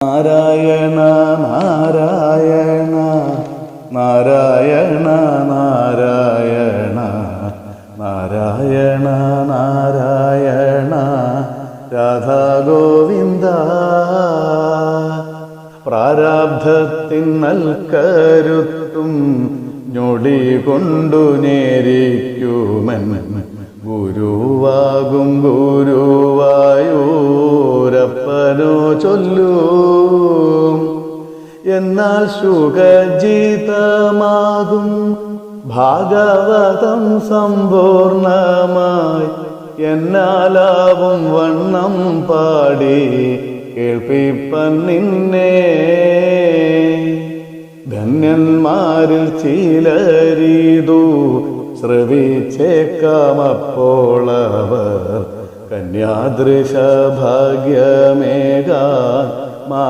നാരായണ നാരായണ നാരായണ നാരായണ നാരായണ നാരായണ രാധാഗോവിന്ദ പ്രാരാബ്ധത്തിൻ നൽകരുത്തും ഞൊടി കൊണ്ടു നേരിക്കുമെന്ന് ഗുരുവാകും ഗുരുവായൂരപ്പനോ ചൊല്ലൂ. എന്നാൽ സുഖജിതമാകും ഭാഗവതം സമ്പൂർണമായി എന്നാലാവും വണ്ണം പാടി കേൾപ്പിപ്പൻ നിന്നെ. ധന്യന്മാരിൽ ചിലരീതു ശ്രവിച്ചേക്കാമപ്പോളവർ कन्यादृशभाग्यमेघा मेगा